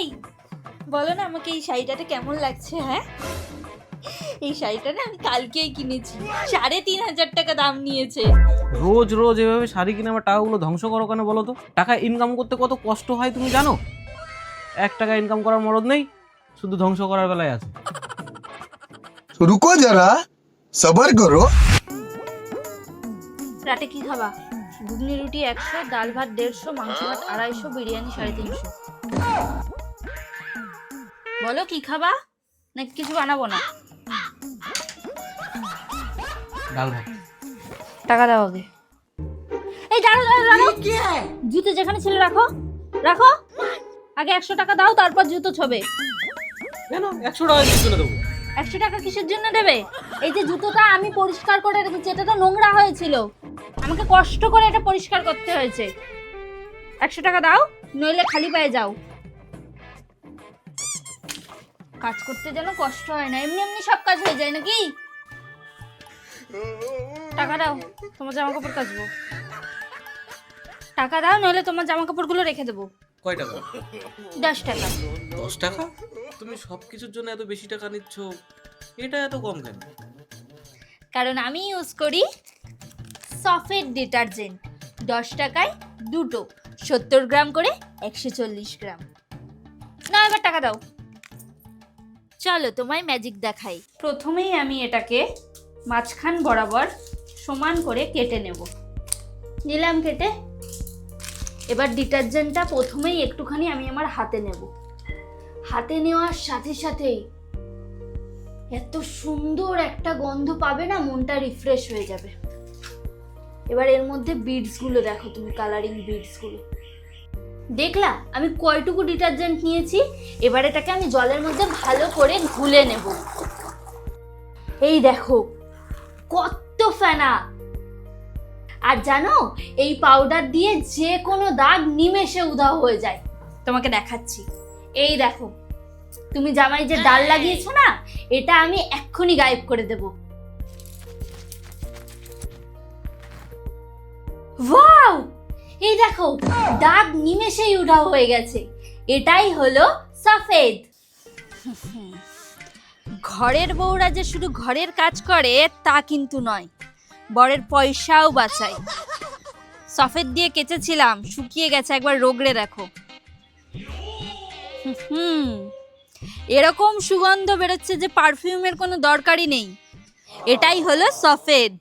এই বলো না আমাকে এই শাড়িটাতে কেমন লাগছে হ্যাঁ? এই শাড়িটা না আমি কালকেই কিনেছি সাড়ে তিন হাজার টাকা দাম নিয়েছে। রোজ রোজ এভাবে শাড়ি কিনে আমার টাকাগুলো ধ্বংস করো কেন বলো তো? টাকা ইনকাম করতে কত কষ্ট হয় তুমি জানো? এক টাকা ইনকাম করার মরদ নেই শুধু ধ্বংস করার বেলায় আছে। রুকো যারা সবার করো। রাতে কি খাবা? ঘুগনি রুটি একশো ডাল ভাত দেড়শো মাংস ভাত আড়াইশো বিরিয়ানি সাড়ে তিনশো। বলো কি খাবা? নাকি কিছু বানাবো না। ডাল ভাত। টাকা দাও আগে। এই দাঁড়ো দাঁড়ো দাঁড়ো জুতো যেখানে ছিল রাখো। রাখো। আগে একশো টাকা দাও তারপর জুতো ছবে। কেন একশো টাকা দিয়ে কিনে দেবো একশো টাকা কিসের জন্য দেবে? এই যে জুতোটা আমি পরিষ্কার করে রেখেছি এটা তো নোংরা হয়েছিল। আমাকে কষ্ট করে এটা পরিষ্কার করতে হয়েছে। একশো টাকা দাও নইলে খালি পায়ে যাও। কাজ করতে যেন কষ্ট হয় না এমনি এমনি সব কাজ হয়ে যায় নাকি? টাকা দাও তোমার জামা কাপড় কাচবো। টাকা দাও নইলে তোমার জামা কাপড়গুলো রেখে দেবো। কয় টাকা? দশ টাকা। দশ টাকা? তুমি সব কিছুর জন্য এত বেশি টাকা নিচ্ছ এটা এত কম কেন? কারণ আমি ইউজ করি সফেট ডিটারজেন্ট দশ টাকায় দুটো সত্তর গ্রাম করে একশো চল্লিশ গ্রাম। না এবার টাকা দাও। চলো তোমায় ম্যাজিক দেখাই। প্রথমেই আমি এটাকে মাঝখান বরাবর সমান করে কেটে নেব। নিলাম কেটে। এবার ডিটারজেন্টটা প্রথমেই একটুখানি আমি আমার হাতে নেব। হাতে নেওয়ার সাথে সাথেই এত সুন্দর একটা গন্ধ পাবে না মনটা রিফ্রেশ হয়ে যাবে। এবার এর মধ্যে বিডসগুলো দেখো তুমি কালারিং বিডসগুলো। দেখলা আমি কয়টুকু ডিটারজেন্ট নিয়েছি এবার এটাকে আমি জলের মধ্যে ভালো করে ঘুলে নেব। এই দেখো কত ফেনা! আর জানো এই পাউডার দিয়ে যে কোনো দাগ নিমেষে উধাও হয়ে যায়। তোমাকে দেখাচ্ছি। এই দেখো তুমি জামাই যে ডাল লাগিয়েছো না এটা আমি এক্ষুনি গায়েব করে দেব। ওয়াও! এই দেখো, দাগ নিমেষেই উধাও হয়ে গেছে। এটাই হলো সফেদ। ঘরের বউরা যে শুধু ঘরের কাজ করে, তা কিন্তু নয়, বরের পয়সাও বাঁচায়। সফেদ দিয়ে কেচেছিলাম, শুকিয়ে গেছে, একবার রোগড়ে দেখো। হুম এরকম সুগন্ধ বেরোচ্ছে যে পারফিউমের কোনো দরকারই নেই। এটাই হলো সফেদ।